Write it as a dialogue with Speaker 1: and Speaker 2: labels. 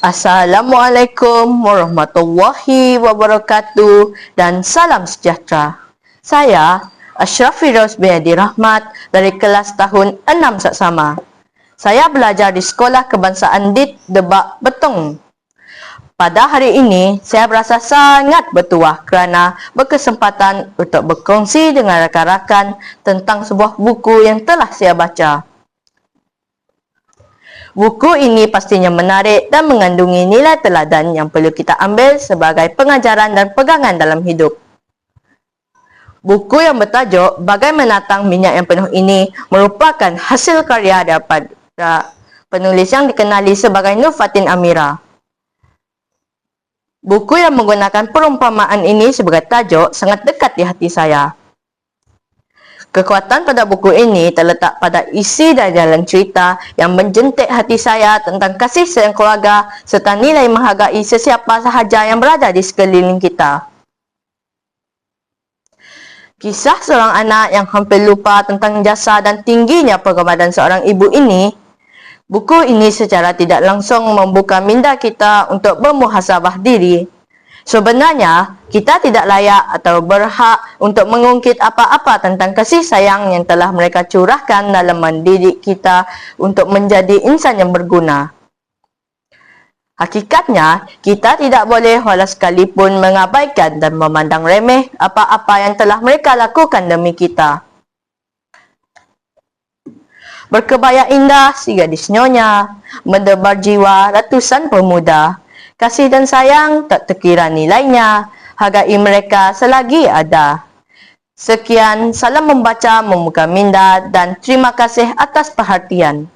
Speaker 1: Assalamualaikum warahmatullahi wabarakatuh dan salam sejahtera. Saya Ashrafi Firoz bin Adi Rahmat dari kelas tahun 6 Saksama. Saya belajar di Sekolah Kebangsaan DIT Debak Betong. Pada hari ini, saya berasa sangat bertuah kerana berkesempatan untuk berkongsi dengan rakan-rakan tentang sebuah buku yang telah saya baca. Buku ini pastinya menarik dan mengandungi nilai teladan yang perlu kita ambil sebagai pengajaran dan pegangan dalam hidup. Buku yang bertajuk Bagai Menatang Minyak Yang Penuh ini merupakan hasil karya daripada penulis yang dikenali sebagai Nur Fatin Amira. Buku yang menggunakan perumpamaan ini sebagai tajuk sangat dekat di hati saya. Kekuatan pada buku ini terletak pada isi dan jalan cerita yang menjentik hati saya tentang kasih sayang keluarga serta nilai menghargai sesiapa sahaja yang berada di sekeliling kita. Kisah seorang anak yang hampir lupa tentang jasa dan tingginya penggemaran seorang ibu ini, buku ini secara tidak langsung membuka minda kita untuk bermuhasabah diri Sebenarnya, kita tidak layak atau berhak untuk mengungkit apa-apa tentang kasih sayang yang telah mereka curahkan dalam mendidik kita untuk menjadi insan yang berguna. Hakikatnya, kita tidak boleh walau sekalipun mengabaikan dan memandang remeh apa-apa yang telah mereka lakukan demi kita. Berkebaya indah si gadis nyonya, mendebar jiwa ratusan pemuda, Kasih dan sayang tak terkira nilainya. Hargai mereka selagi ada. Sekian, salam membaca, membuka minda dan terima kasih atas perhatian.